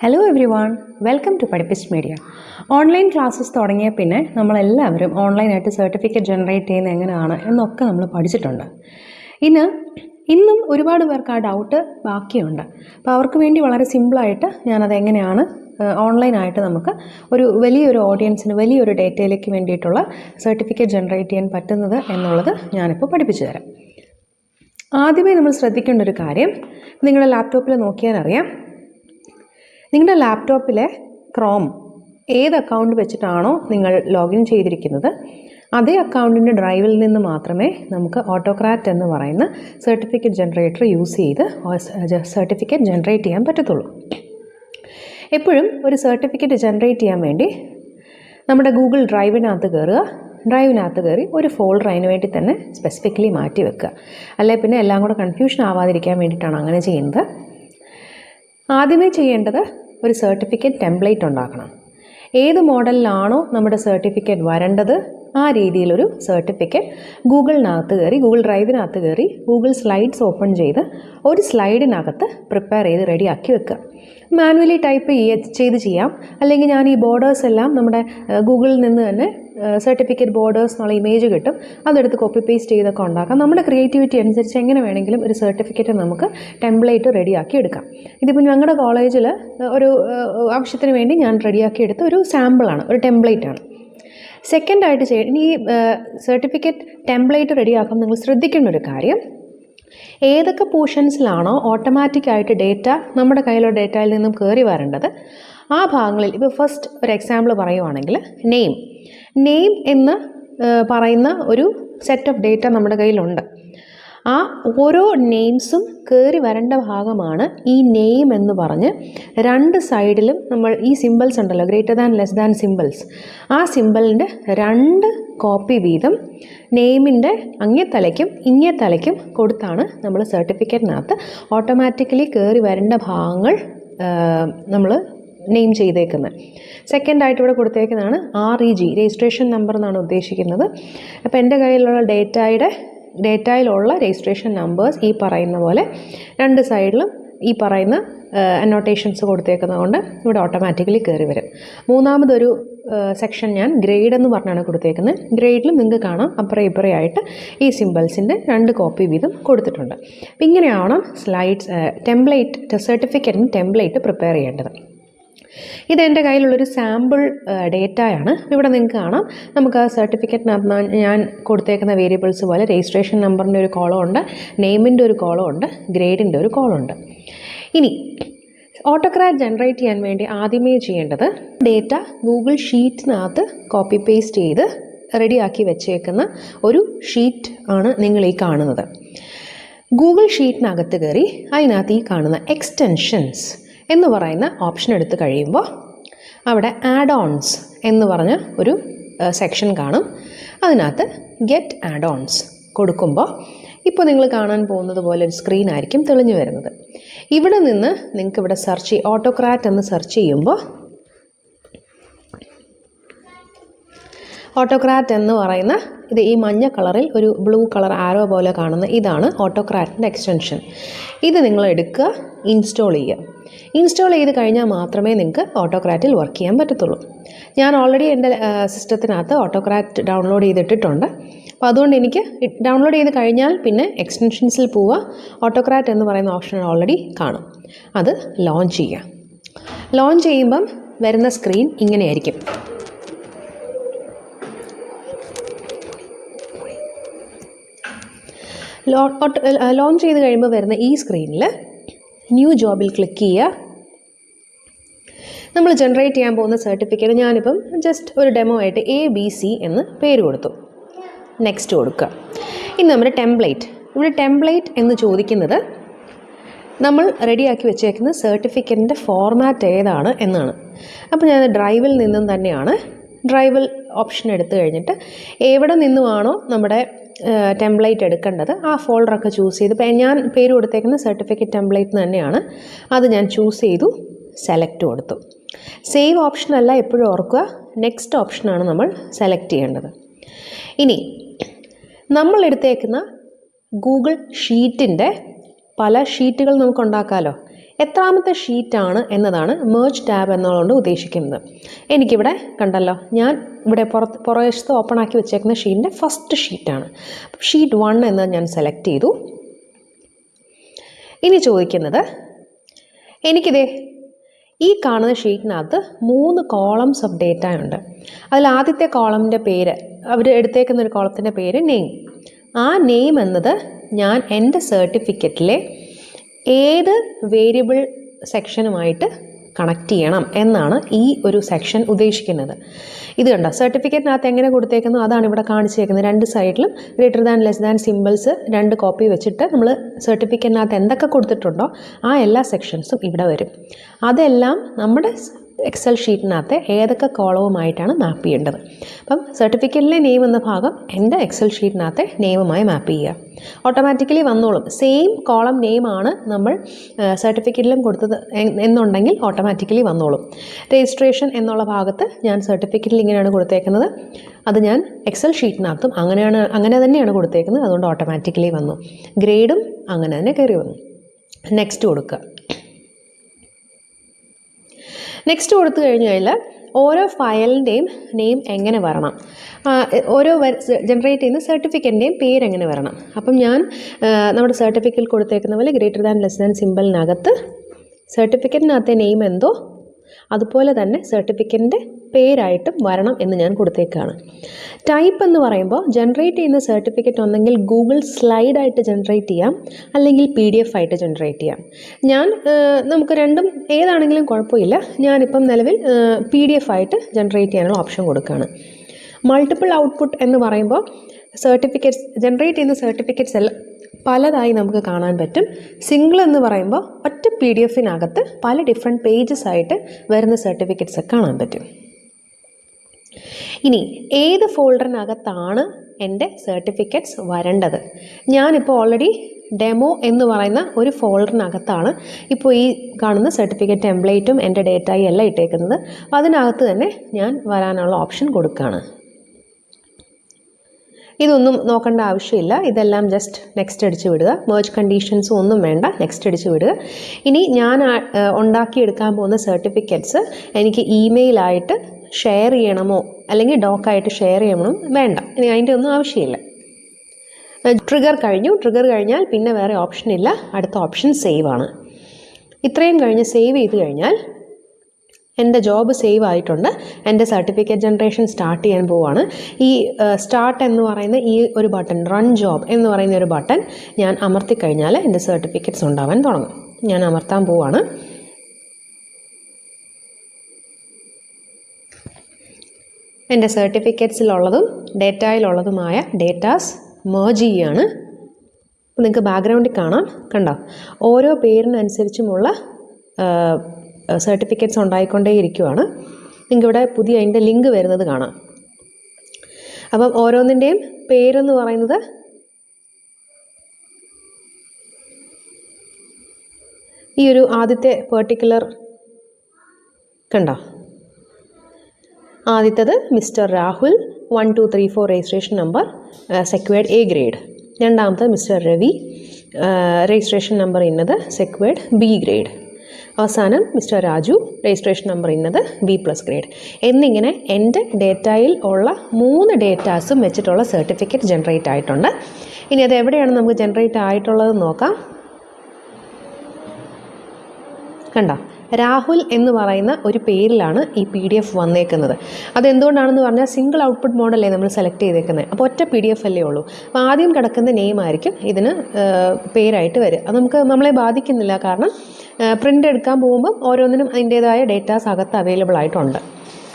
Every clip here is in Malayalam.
Hello everyone welcome to പഠിപ്പിസ്റ്റ് മീഡിയ ഓൺലൈൻ ക്ലാസ്സസ് തുടങ്ങിയ പിന്നെ നമ്മളെല്ലാവരും ഓൺലൈനായിട്ട് സർട്ടിഫിക്കറ്റ് ജനറേറ്റ് ചെയ്യുന്ന എങ്ങനെയാണ് എന്നൊക്കെ നമ്മൾ പഠിച്ചിട്ടുണ്ട്. ഇന്ന് ഇന്നും ഒരുപാട് പേർക്ക് ആ ഡൗട്ട് ബാക്കിയുണ്ട്. അപ്പോൾ അവർക്ക് വേണ്ടി വളരെ സിമ്പിളായിട്ട് ഞാനത് എങ്ങനെയാണ് ഓൺലൈനായിട്ട് നമുക്ക് ഒരു വലിയൊരു ഓഡിയൻസിന് വലിയൊരു ഡേറ്റയിലേക്ക് വേണ്ടിയിട്ടുള്ള സർട്ടിഫിക്കറ്റ് ജനറേറ്റ് ചെയ്യാൻ പറ്റുന്നത് എന്നുള്ളത് ഞാനിപ്പോൾ പഠിപ്പിച്ചു തരാം. ആദ്യമേ നമ്മൾ ശ്രദ്ധിക്കേണ്ട ഒരു കാര്യം നിങ്ങളുടെ ലാപ്ടോപ്പിൽ നോക്കിയാൽ അറിയാം നിങ്ങളുടെ ലാപ്ടോപ്പിലെ ക്രോം ഏത് അക്കൗണ്ട് വെച്ചിട്ടാണോ നിങ്ങൾ ലോഗിൻ ചെയ്തിരിക്കുന്നത് അതേ അക്കൗണ്ടിന്റെ ഡ്രൈവിൽ നിന്ന് മാത്രമേ നമുക്ക് ഓട്ടോക്രാറ്റ് എന്ന് പറയുന്ന സർട്ടിഫിക്കറ്റ് ജനറേറ്റർ യൂസ് ചെയ്ത് സർട്ടിഫിക്കറ്റ് ജനറേറ്റ് ചെയ്യാൻ പറ്റത്തുള്ളൂ. എപ്പോഴും ഒരു സർട്ടിഫിക്കറ്റ് ജനറേറ്റ് ചെയ്യാൻ വേണ്ടി നമ്മുടെ ഗൂഗിൾ ഡ്രൈവിനകത്ത് കയറുക ഡ്രൈവിനകത്ത് കയറി ഒരു ഫോൾഡർ അതിന് വേണ്ടി തന്നെ സ്പെസിഫിക്കലി മാറ്റി വെക്കുക. അല്ലെ പിന്നെ എല്ലാം കൂടെ കൺഫ്യൂഷൻ ആവാതിരിക്കാൻ വേണ്ടിയിട്ടാണ് അങ്ങനെ ചെയ്യുന്നത്. ആദ്യമേ ചെയ്യേണ്ടത് ഒരു സർട്ടിഫിക്കറ്റ് ടെംപ്ലേറ്റ് ഉണ്ടാക്കണം. ഏത് മോഡലിലാണോ നമ്മുടെ സർട്ടിഫിക്കറ്റ് വരേണ്ടത് ആ രീതിയിലൊരു സർട്ടിഫിക്കറ്റ് ഗൂഗിളിനകത്ത് കയറി ഗൂഗിൾ ഡ്രൈവിനകത്ത് കയറി ഗൂഗിൾ സ്ലൈഡ്സ് ഓപ്പൺ ചെയ്ത് ഒരു സ്ലൈഡിനകത്ത് പ്രിപ്പയർ ചെയ്ത് റെഡിയാക്കി വെക്കുക. മാനുവലി ടൈപ്പ് ചെയ്ത് ചെയ്യാം. അല്ലെങ്കിൽ ഞാൻ ഈ ബോർഡേഴ്സ് എല്ലാം നമ്മുടെ ഗൂഗിളിൽ നിന്ന് തന്നെ സർട്ടിഫിക്കറ്റ് ബോർഡേഴ്സ് എന്നുള്ള ഇമേജ് കിട്ടും. അതെടുത്ത് കോപ്പി പേസ്റ്റ് ചെയ്തൊക്കെ ഉണ്ടാക്കാം. നമ്മുടെ ക്രിയേറ്റിവിറ്റി അനുസരിച്ച് എങ്ങനെ വേണമെങ്കിലും ഒരു സർട്ടിഫിക്കറ്റ് നമുക്ക് ടെംപ്ലേറ്റ് റെഡിയാക്കി എടുക്കാം. ഇതിപ്പോൾ ഞങ്ങളുടെ കോളേജിൽ ഒരു ആവശ്യത്തിന് വേണ്ടി ഞാൻ റെഡിയാക്കി എടുത്ത ഒരു സാമ്പിളാണ് ഒരു ടെംപ്ലേറ്റ് ആണ്. സെക്കൻഡായിട്ട് ചെയ്യ ഇനി ഈ സർട്ടിഫിക്കറ്റ് ടെംപ്ലേറ്റ് റെഡിയാക്കുമ്പോൾ നിങ്ങൾ ശ്രദ്ധിക്കേണ്ട ഒരു കാര്യം ഏതൊക്കെ പോർഷൻസിലാണോ ഓട്ടോമാറ്റിക്കായിട്ട് ഡേറ്റ നമ്മുടെ കയ്യിലുള്ള ഡേറ്റയിൽ നിന്നും കയറി വരേണ്ടത് ആ ഭാഗങ്ങളിൽ ഇപ്പോൾ ഫസ്റ്റ് ഒരു എക്സാമ്പിൾ പറയുവാണെങ്കിൽ നെയിം നെയിം എന്ന് പറയുന്ന ഒരു സെറ്റ് ഓഫ് ഡേറ്റ നമ്മുടെ കയ്യിലുണ്ട്. ആ ഓരോ നെയിംസും കയറി വരേണ്ട ഭാഗമാണ് ഈ നെയിം എന്ന് പറഞ്ഞ് രണ്ട് സൈഡിലും നമ്മൾ ഈ സിമ്പിൾസ് ഉണ്ടല്ലോ greater than less than symbols ആ സിമ്പിളിന്റെ രണ്ട് കോപ്പി വീതം നെയിമിന്റെ അങ്ങേ തലയ്ക്കും ഇങ്ങേ തലയ്ക്കും കൊടുത്താണ് നമ്മൾ സർട്ടിഫിക്കറ്റിനകത്ത് ഓട്ടോമാറ്റിക്കലി കയറി വരേണ്ട ഭാഗങ്ങൾ നമ്മൾ നെയിം ചെയ്തേക്കുന്നത്. സെക്കൻഡായിട്ട് ഇവിടെ കൊടുത്തേക്കുന്നതാണ് R E G registration number എന്നാണ് ഉദ്ദേശിക്കുന്നത്. അപ്പോൾ എന്റെ കയ്യിലുള്ള ഡേറ്റയുടെ ഡേറ്റയിലുള്ള രജിസ്ട്രേഷൻ നമ്പേഴ്സ് ഈ പറയുന്ന പോലെ രണ്ട് സൈഡിലും ഈ പറയുന്ന അനോട്ടേഷൻസ് കൊടുത്തേക്കുന്നതുകൊണ്ട് ഇവിടെ ഓട്ടോമാറ്റിക്കലി കയറി വരും. മൂന്നാമതൊരു സെക്ഷൻ ഞാൻ ഗ്രേഡ് എന്ന് പറഞ്ഞാണ് കൊടുത്തേക്കുന്നത്. ഗ്രേഡിൽ നിങ്ങൾക്ക് കാണാം. അപ്പുറം ഇപ്പുറേ ആയിട്ട് ഈ സിമ്പിൾസിന്റെ രണ്ട് കോപ്പി വീതം കൊടുത്തിട്ടുണ്ട്. അപ്പം ഇങ്ങനെയാണ് സ്ലൈഡ്സ് ടെംപ്ലേറ്റ് സർട്ടിഫിക്കറ്റിന് ടെംപ്ലേറ്റ് പ്രിപ്പയർ ചെയ്യേണ്ടത്. ഇത് എന്റെ കയ്യിലുള്ളൊരു സാമ്പിൾ ഡേറ്റയാണ് ഇവിടെ നിങ്ങൾക്ക് കാണാം. നമുക്ക് ആ സർട്ടിഫിക്കറ്റിനകത്ത് ഞാൻ കൊടുത്തേക്കുന്ന വേരിയബിൾസ് പോലെ രജിസ്ട്രേഷൻ നമ്പറിന്റെ ഒരു കോളം ഉണ്ട് നെയിമിന്റെ ഒരു കോളം ഉണ്ട് ഗ്രേഡിന്റെ ഒരു കോളം ഉണ്ട്. ഇനി ഓട്ടോക്രാറ്റ് ജനറേറ്റ് ചെയ്യാൻ വേണ്ടി ആദ്യമേ ചെയ്യേണ്ടത് ഡേറ്റ ഗൂഗിൾ ഷീറ്റിനകത്ത് കോപ്പി പേസ്റ്റ് ചെയ്ത് റെഡിയാക്കി വെച്ചേക്കുന്ന ഒരു ഷീറ്റ് ആണ് നിങ്ങൾ ഈ കാണുന്നത്. ഗൂഗിൾ ഷീറ്റിനകത്ത് കയറി അതിനകത്ത് ഈ കാണുന്ന എക്സ്റ്റൻഷൻസ് എന്ന് പറയുന്ന ഓപ്ഷൻ എടുത്തു കഴിയുമ്പോൾ അവിടെ ആഡ് ഓൺസ് എന്ന് പറഞ്ഞ ഒരു സെക്ഷൻ കാണും. അതിനകത്ത് ഗെറ്റ് ആഡ് ഓൺസ് കൊടുക്കുമ്പോൾ ഇപ്പോൾ നിങ്ങൾ കാണാൻ പോകുന്നത് പോലെ ഒരു സ്ക്രീൻ ആയിരിക്കും തെളിഞ്ഞു വരുന്നത്. ഇവിടെ നിന്ന് നിങ്ങൾക്ക് ഇവിടെ സെർച്ച് ഓട്ടോക്രാറ്റ് എന്ന് സെർച്ച് ചെയ്യുമ്പോൾ ഓട്ടോക്രാറ്റ് എന്ന് പറയുന്ന ഇത് ഈ മഞ്ഞ കളറിൽ ഒരു ബ്ലൂ കളർ ആരോ പോലെ കാണുന്ന ഇതാണ് ഓട്ടോക്രാറ്റിന്റെ എക്സ്റ്റൻഷൻ. ഇത് നിങ്ങൾ എടുക്കുക ഇൻസ്റ്റാൾ ചെയ്യുക. ഇൻസ്റ്റാൾ ചെയ്ത് കഴിഞ്ഞാൽ മാത്രമേ നിങ്ങൾക്ക് ഓട്ടോക്രാറ്റിൽ വർക്ക് ചെയ്യാൻ പറ്റത്തുള്ളൂ. ഞാൻ ഓൾറെഡി എന്റെ സിസ്റ്റത്തിനകത്ത് ഓട്ടോക്രാറ്റ് ഡൗൺലോഡ് ചെയ്തിട്ടിട്ടുണ്ട്. അപ്പോൾ അതുകൊണ്ട് എനിക്ക് ഡൗൺലോഡ് ചെയ്ത് കഴിഞ്ഞാൽ പിന്നെ എക്സ്റ്റൻഷൻസിൽ പോവുക. ഓട്ടോക്രാറ്റ് എന്ന് പറയുന്ന ഓപ്ഷൻ ഓൾറെഡി കാണും. അത് ലോഞ്ച് ചെയ്യുക. ലോഞ്ച് ചെയ്യുമ്പം വരുന്ന സ്ക്രീൻ ഇങ്ങനെയായിരിക്കും. ലോഞ്ച് ചെയ്ത് കഴിയുമ്പോൾ വരുന്ന ഈ സ്ക്രീനിൽ ന്യൂ ജോബിൽ ക്ലിക്ക് ചെയ്യുക. നമ്മൾ ജനറേറ്റ് ചെയ്യാൻ പോകുന്ന സർട്ടിഫിക്കറ്റ് ഞാനിപ്പം ജസ്റ്റ് ഒരു ഡെമോ ആയിട്ട് എ ബി സി എന്ന് പേര് കൊടുത്തു. നെക്സ്റ്റ് കൊടുക്കുക. ഇനി നമ്മുടെ ടെംപ്ലേറ്റ് ഇവിടെ ടെംപ്ലേറ്റ് എന്ന് ചോദിക്കുന്നത് നമ്മൾ റെഡിയാക്കി വെച്ചേക്കുന്ന സർട്ടിഫിക്കറ്റിന്റെ ഫോർമാറ്റ് ഏതാണ് എന്നാണ്. അപ്പോൾ ഞാൻ ഡ്രൈവിൽ നിന്നും തന്നെയാണ് ഡ്രൈവിൽ ഓപ്ഷൻ എടുത്തു കഴിഞ്ഞിട്ട് എവിടെ നിന്നുമാണോ നമ്മുടെ ടെംപ്ലേറ്റ് എടുക്കേണ്ടത് ആ ഫോൾഡറൊക്കെ ചൂസ് ചെയ്ത് ഞാൻ പേര് കൊടുത്തേക്കുന്ന സർട്ടിഫിക്കറ്റ് ടെംപ്ലേറ്റ് തന്നെയാണ്. അത് ഞാൻ ചൂസ് ചെയ്തു സെലക്ട് കൊടുത്തു. സേവ് ഓപ്ഷനല്ല എപ്പോഴും ഓർക്കുക നെക്സ്റ്റ് ഓപ്ഷനാണ് നമ്മൾ സെലക്ട് ചെയ്യേണ്ടത്. ഇനി നമ്മൾ എടുത്തേക്കുന്ന ഗൂഗിൾ ഷീറ്റിന്റെ പല ഷീറ്റുകൾ നമുക്ക് ഉണ്ടാക്കാമല്ലോ എത്രാമത്തെ ഷീറ്റാണ് എന്നതാണ് മേർജ് ടാബ് എന്നതുകൊണ്ട് ഉദ്ദേശിക്കുന്നത്. എനിക്കിവിടെ കണ്ടല്ലോ ഞാൻ ഇവിടെ പുറത്ത് പുറവശത്ത് ഓപ്പൺ ആക്കി വെച്ചേക്കുന്ന ഷീറ്റിന്റെ ഫസ്റ്റ് ഷീറ്റാണ്. ഷീറ്റ് വൺ എന്ന് ഞാൻ സെലക്ട് ചെയ്തു. ഇനി ചോദിക്കുന്നത് എനിക്കിതേ ഈ കാണുന്ന ഷീറ്റിനകത്ത് മൂന്ന് കോളംസ് ഓഫ് ഡേറ്റ ഉണ്ട്. അതിൽ ആദ്യത്തെ കോളമിന്റെ പേര് അവർ എടുത്തേക്കുന്ന ഒരു കോളത്തിന്റെ പേര് നെയിം ആ നെയിം എന്നത് ഞാൻ എന്റെ സർട്ടിഫിക്കറ്റിലെ ഏത് വേരിയബിൾ സെക്ഷനുമായിട്ട് കണക്ട് ചെയ്യണം എന്നാണ് ഈ ഒരു സെക്ഷൻ ഉദ്ദേശിക്കുന്നത്. ഇത് കണ്ടോ? സർട്ടിഫിക്കറ്റിനകത്ത് എങ്ങനെ കൊടുത്തേക്കുന്നു? അതാണ് ഇവിടെ കാണിച്ചേക്കുന്നത്. രണ്ട് സൈഡിലും greater than less than symbols രണ്ട് കോപ്പി വെച്ചിട്ട് നമ്മൾ സർട്ടിഫിക്കറ്റിനകത്ത് എന്തൊക്കെ കൊടുത്തിട്ടുണ്ടോ ആ എല്ലാ സെക്ഷൻസും ഇവിടെ വരും. അതെല്ലാം നമ്മുടെ എക്സൽ ഷീറ്റിനകത്ത് ഏതൊക്കെ കോളവുമായിട്ടാണ് മാപ്പ് ചെയ്യേണ്ടത്? അപ്പം സർട്ടിഫിക്കറ്റിലെ നെയിം എന്ന ഭാഗം എന്റെ എക്സൽ ഷീറ്റിനകത്തെ നെയിമുമായി മാപ്പ് ചെയ്യുക. ഓട്ടോമാറ്റിക്കലി വന്നോളും. സെയിം കോളം നെയിമാണ് നമ്മൾ സർട്ടിഫിക്കറ്റിലും കൊടുത്തത് എന്നുണ്ടെങ്കിൽ ഓട്ടോമാറ്റിക്കലി വന്നോളും. രജിസ്ട്രേഷൻ എന്നുള്ള ഭാഗത്ത് ഞാൻ സർട്ടിഫിക്കറ്റിൽ ഇങ്ങനെയാണ് കൊടുത്തേക്കുന്നത്. അത് ഞാൻ എക്സൽ ഷീറ്റിനകത്തും അങ്ങനെയാണ് അങ്ങനെ തന്നെയാണ് കൊടുത്തേക്കുന്നത്. അതുകൊണ്ട് ഓട്ടോമാറ്റിക്കലി വന്നു. ഗ്രേഡും അങ്ങനെ തന്നെ കയറി വന്നു. നെക്സ്റ്റ് കൊടുക്കുക. നെക്സ്റ്റ് കൊടുത്തു കഴിഞ്ഞ് കഴിഞ്ഞാൽ ഓരോ ഫയലിന്റെയും നെയിം എങ്ങനെ വരണം? ഓരോ ജനറേറ്റ് ചെയ്യുന്ന സർട്ടിഫിക്കറ്റിന്റെയും പേര് എങ്ങനെ വരണം? അപ്പം ഞാൻ നമ്മുടെ സർട്ടിഫിക്കറ്റ് കൊടുത്തേക്കുന്ന പോലെ ഗ്രേറ്റർ ദാൻ ലെസ് ദാൻ സിമ്പിളിനകത്ത് സർട്ടിഫിക്കറ്റിനകത്തെ നെയിം എന്തോ അതുപോലെ തന്നെ സർട്ടിഫിക്കറ്റിന്റെ പേരായിട്ടും വരണം എന്ന് ഞാൻ കൊടുത്തേക്കാണ്. ടൈപ്പ് എന്ന് പറയുമ്പോൾ ജനറേറ്റ് ചെയ്യുന്ന സർട്ടിഫിക്കറ്റ് ഒന്നെങ്കിൽ ഗൂഗിൾ സ്ലൈഡായിട്ട് ജനറേറ്റ് ചെയ്യാം അല്ലെങ്കിൽ പി ഡി എഫ് ആയിട്ട് ജനറേറ്റ് ചെയ്യാം. ഞാൻ നമുക്ക് രണ്ടും ഏതാണെങ്കിലും കുഴപ്പമില്ല. ഞാനിപ്പം നിലവിൽ പി ഡി എഫ് ആയിട്ട് ജനറേറ്റ് ചെയ്യാനുള്ള ഓപ്ഷൻ കൊടുക്കുകയാണ്. മൾട്ടിപ്പിൾ ഔട്ട്പുട്ട് എന്ന് പറയുമ്പോൾ സർട്ടിഫിക്കറ്റ്സ് ജനറേറ്റ് ചെയ്യുന്ന സർട്ടിഫിക്കറ്റ്സ് എല്ലാം പലതായി നമുക്ക് കാണാൻ പറ്റും. സിംഗിൾ എന്ന് പറയുമ്പോൾ ഒറ്റ പി ഡി എഫിനകത്ത് പല ഡിഫറെന്റ് പേജസ് ആയിട്ട് വരുന്ന സർട്ടിഫിക്കറ്റ്സ് കാണാൻ പറ്റും. ഇനി ഏത് ഫോൾഡറിനകത്താണ് എന്റെ സർട്ടിഫിക്കറ്റ്സ് വരേണ്ടത്? ഞാനിപ്പോൾ ഓൾറെഡി ഡെമോ എന്ന് പറയുന്ന ഒരു ഫോൾഡറിനകത്താണ് ഇപ്പോൾ ഈ കാണുന്ന സർട്ടിഫിക്കറ്റ് ടെംപ്ലേറ്റും എന്റെ ഡേറ്റയും എല്ലാം ഇട്ടേക്കുന്നത്. അതിനകത്ത് തന്നെ ഞാൻ വരാനുള്ള ഓപ്ഷൻ കൊടുക്കുകയാണ് ഇതൊന്നും നോക്കേണ്ട ആവശ്യമില്ല. ഇതെല്ലാം ജസ്റ്റ് നെക്സ്റ്റ് അടിച്ച് വിടുക. മേർജ് കണ്ടീഷൻസും ഒന്നും വേണ്ട. നെക്സ്റ്റ് അടിച്ച് വിടുക. ഇനി ഞാൻ ഉണ്ടാക്കിയെടുക്കാൻ പോകുന്ന സർട്ടിഫിക്കറ്റ്സ് എനിക്ക് ഇമെയിലായിട്ട് ഷെയർ ചെയ്യണമോ? അല്ലെങ്കിൽ ഡോക്കായിട്ട് ഷെയർ ചെയ്യണമോ? വേണ്ട. ഇനി അതിന്റെ ഒന്നും ആവശ്യമില്ല. ട്രിഗർ കഴിഞ്ഞു. ട്രിഗർ കഴിഞ്ഞാൽ പിന്നെ വേറെ ഓപ്ഷൻ ഇല്ല. അടുത്ത ഓപ്ഷൻ സേവ് ആണ്. ഇത്രയും കഴിഞ്ഞ് സേവ് ചെയ്ത് കഴിഞ്ഞാൽ എന്റെ ജോബ് സേവ് ആയിട്ടുണ്ട്. എന്റെ സർട്ടിഫിക്കറ്റ് ജനറേഷൻ സ്റ്റാർട്ട് ചെയ്യാൻ പോവാണ്. ഈ സ്റ്റാർട്ട് എന്ന് പറയുന്ന ഈ ഒരു ബട്ടൺ റൺ ജോബ് എന്ന് പറയുന്ന ഒരു ബട്ടൺ ഞാൻ അമർത്തി കഴിഞ്ഞാൽ എന്റെ സർട്ടിഫിക്കറ്റ്സ് ഉണ്ടാവാൻ തുടങ്ങും. ഞാൻ അമർത്താൻ പോവാണ്. എന്റെ സർട്ടിഫിക്കറ്റ്സിലുള്ളതും ഡേറ്റയിലുള്ളതുമായ ഡേറ്റാസ് മേർജ് അപ്പോൾ നിങ്ങൾക്ക് ബാക്ക്ഗ്രൗണ്ടിൽ കാണാം. കണ്ടോ? ഓരോ പേരിനനുസരിച്ചുമുള്ള സർട്ടിഫിക്കറ്റ്സ് ഉണ്ടായിക്കൊണ്ടേയിരിക്കുവാണ്. നിങ്ങൾക്ക് ഇവിടെ പുതിയ അതിന്റെ ലിങ്ക് വരുന്നത് കാണാം. അപ്പം ഓരോന്നിന്റെയും പേരെന്ന് പറയുന്നത് ഈ ഒരു ആദ്യത്തെ പെർട്ടിക്കുലർ കണ്ടോ? ആദ്യത്തത് mister Rahul one two three four registration number secured A grade രണ്ടാമത്തത് മിസ്റ്റർ രവി രജിസ്ട്രേഷൻ നമ്പർ ഇന്നത് സെക്വേഡ് ബി ഗ്രേഡ് അവസാനം മിസ്റ്റർ രാജു രജിസ്ട്രേഷൻ നമ്പർ ഇന്നത് ബി പ്ലസ് ഗ്രേഡ് എന്നിങ്ങനെ എന്റെ ഡേറ്റയിൽ ഉള്ള മൂന്ന് ഡേറ്റാസും വെച്ചിട്ടുള്ള സർട്ടിഫിക്കറ്റ് ജനറേറ്റ് ആയിട്ടുണ്ട്. ഇനി അത് എവിടെയാണ് നമുക്ക് ജനറേറ്റ് ആയിട്ടുള്ളത് നോക്കാം. കണ്ടോ? രാഹുൽ എന്ന് പറയുന്ന ഒരു പേരിലാണ് ഈ പി ഡി എഫ് വന്നേക്കുന്നത്. അതെന്തുകൊണ്ടാണെന്ന് പറഞ്ഞാൽ സിംഗിൾ ഔട്ട്പുട്ട് മോഡലേ നമ്മൾ സെലക്ട് ചെയ്തേക്കുന്നത്. അപ്പോൾ ഒറ്റ പി ഡി എഫ് അല്ലേ ഉള്ളൂ. അപ്പോൾ ആദ്യം കിടക്കുന്ന നെയിം ആയിരിക്കും ഇതിന് പേരായിട്ട് വരിക. അത് നമുക്ക് നമ്മളെ ബാധിക്കുന്നില്ല. കാരണം പ്രിന്റ് എടുക്കാൻ പോകുമ്പം ഓരോന്നിനും അതിന്റേതായ ഡേറ്റാസ് അകത്ത് അവൈലബിൾ ആയിട്ടുണ്ട്.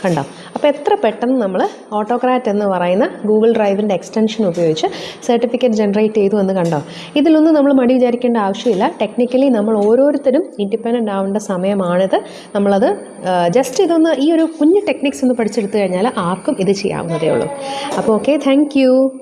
കണ്ടോ? അപ്പോൾ എത്ര പെട്ടെന്ന് നമ്മൾ ഓട്ടോക്രാറ്റ് എന്ന് പറയുന്ന ഗൂഗിൾ ഡ്രൈവിന്റെ എക്സ്റ്റൻഷൻ ഉപയോഗിച്ച് സർട്ടിഫിക്കറ്റ് ജനറേറ്റ് ചെയ്തു എന്ന് കണ്ടോ? ഇതിലൊന്നും നമ്മൾ മടി വിചാരിക്കേണ്ട ആവശ്യമില്ല. ടെക്നിക്കലി നമ്മൾ ഓരോരുത്തരും ഇൻഡിപെൻഡന്റ് ആവേണ്ട സമയമാണിത്. നമ്മളത് ജസ്റ്റ് ഇതൊന്ന് ഈ ഒരു കുഞ്ഞു ടെക്നിക്സ് ഒന്ന് പഠിച്ചെടുത്തു കഴിഞ്ഞാൽ ആർക്കും ഇത് ചെയ്യാവുന്നതേ ഉള്ളൂ. അപ്പോൾ ഓക്കെ താങ്ക്